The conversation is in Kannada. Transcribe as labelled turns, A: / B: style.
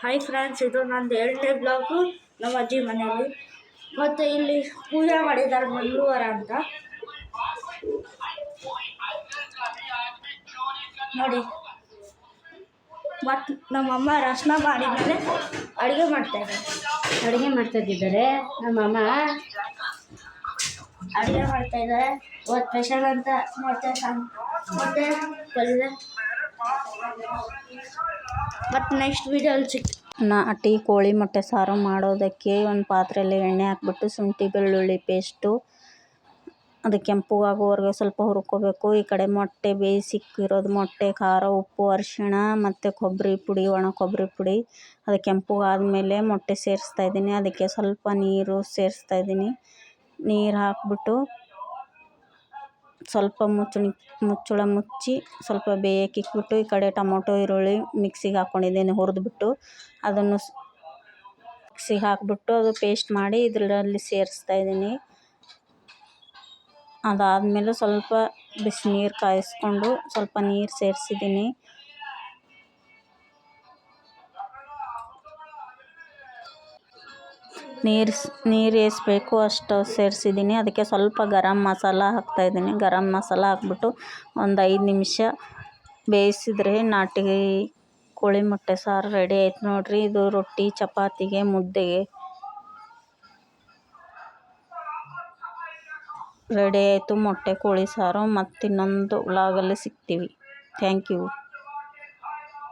A: ಹಾಯ್ ಫ್ರೆಂಡ್ಸ್ ಇದು ನಂದು ಎರಡನೇ ಬ್ಲಾಗು ನಮ್ಮ ಅಜ್ಜಿ ಮನೆಯಲ್ಲಿ. ಮತ್ತು ಇಲ್ಲಿ ಪೂಜೆ ಮಾಡಿದ್ದಾರೆ ಮಲ್ಲುವರ ಅಂತ. ನೋಡಿ. ಮತ್ತು ನಮ್ಮಮ್ಮ ರಸನ ಮಾಡಿದ್ಮೇಲೆ ಅಡುಗೆ ಮಾಡ್ತಾ ಇದ್ದಾರೆ.
B: ಅಡುಗೆ ಮಾಡ್ತಾ ಇದ್ದಿದ್ದಾರೆ ನಮ್ಮಮ್ಮ
A: ಅಡುಗೆ ಮಾಡ್ತಾಯಿದ್ದಾರೆ ಇವತ್ತು ಸ್ಪೆಷಲ್ ಅಂತ ಮೊಟ್ಟೆ ಸಾಂಗ್ ಮೊಟ್ಟೆ ಮತ್ತು ನೆಕ್ಸ್ಟ್ ವೀಡಿಯೋಲ್ಲಿ ಸಿಕ್
C: ನಾಟಿ ಕೋಳಿ, ಮೊಟ್ಟೆ, ಸಾರು ಮಾಡೋದಕ್ಕೆ ಒಂದು ಪಾತ್ರೆಯಲ್ಲಿ ಎಣ್ಣೆ ಹಾಕ್ಬಿಟ್ಟು ಶುಂಠಿ, ಬೆಳ್ಳುಳ್ಳಿ ಪೇಸ್ಟು ಅದು ಕೆಂಪಗಾಗೋವರೆಗೆ ಸ್ವಲ್ಪ ಹುರ್ಕೋಬೇಕು. ಈ ಕಡೆ ಮೊಟ್ಟೆ ಬೇಯಿಸಿಕ್ಕಿರೋದು ಮೊಟ್ಟೆ, ಖಾರ, ಉಪ್ಪು, ಅರಿಶಿಣ, ಮತ್ತು ಕೊಬ್ಬರಿ ಪುಡಿ, ಒಣ ಕೊಬ್ಬರಿ ಪುಡಿ. ಅದು ಕೆಂಪಗಾದ್ಮೇಲೆ ಮೊಟ್ಟೆ ಸೇರಿಸ್ತಾ ಇದ್ದೀನಿ. ಅದಕ್ಕೆ ಸ್ವಲ್ಪ ನೀರು ಸೇರಿಸ್ತಾ ಇದ್ದೀನಿ. ನೀರು ಹಾಕ್ಬಿಟ್ಟು ಸ್ವಲ್ಪ ಮುಚ್ಚಳ ಮುಚ್ಚಳ ಮುಚ್ಚಿ ಸ್ವಲ್ಪ ಬೇಯೋಕೆ ಇಕ್ಬಿಟ್ಟು ಈ ಕಡೆ ಟೊಮೊಟೊ, ಈರುಳ್ಳಿ ಮಿಕ್ಸಿಗೆ ಹಾಕ್ಕೊಂಡಿದ್ದೀನಿ ಹುರಿದ್ಬಿಟ್ಟು ಅದನ್ನು ಮಿಕ್ಸಿಗೆ ಹಾಕಿಬಿಟ್ಟು ಅದು ಪೇಸ್ಟ್ ಮಾಡಿ ಇದರಲ್ಲಿ ಸೇರಿಸ್ತಾ ಇದ್ದೀನಿ. ಅದಾದಮೇಲೆ ಸ್ವಲ್ಪ ಬಿಸಿನೀರು ಕಾಯಿಸ್ಕೊಂಡು ಸ್ವಲ್ಪ ನೀರು ಸೇರಿಸಿದ್ದೀನಿ. ನೀರು ನೀರು ಎಷ್ಟು ಅಷ್ಟು ಸೇರಿಸಿದ್ದೀನಿ ಅದಕ್ಕೆ ಸ್ವಲ್ಪ ಗರಮ್ ಮಸಾಲ ಹಾಕ್ತಾಯಿದ್ದೀನಿ ಗರಮ್ ಮಸಾಲ ಹಾಕ್ಬಿಟ್ಟು ಒಂದು ಐದು ನಿಮಿಷ ಬೇಯಿಸಿದ್ರೆ ನಾಟಿ ಕೋಳಿ ಮೊಟ್ಟೆ ಸಾರು ರೆಡಿ ಆಯ್ತು ನೋಡಿರಿ. ಇದು ರೊಟ್ಟಿ, ಚಪಾತಿಗೆ, ಮುದ್ದೆಗೆ ರೆಡಿ ಆಯಿತು ಮೊಟ್ಟೆ, ಕೋಳಿ ಸಾರು. ಮತ್ತು ಇನ್ನೊಂದು ವ್ಲಾಗಲ್ಲಿ ಸಿಗ್ತೀವಿ. Thank you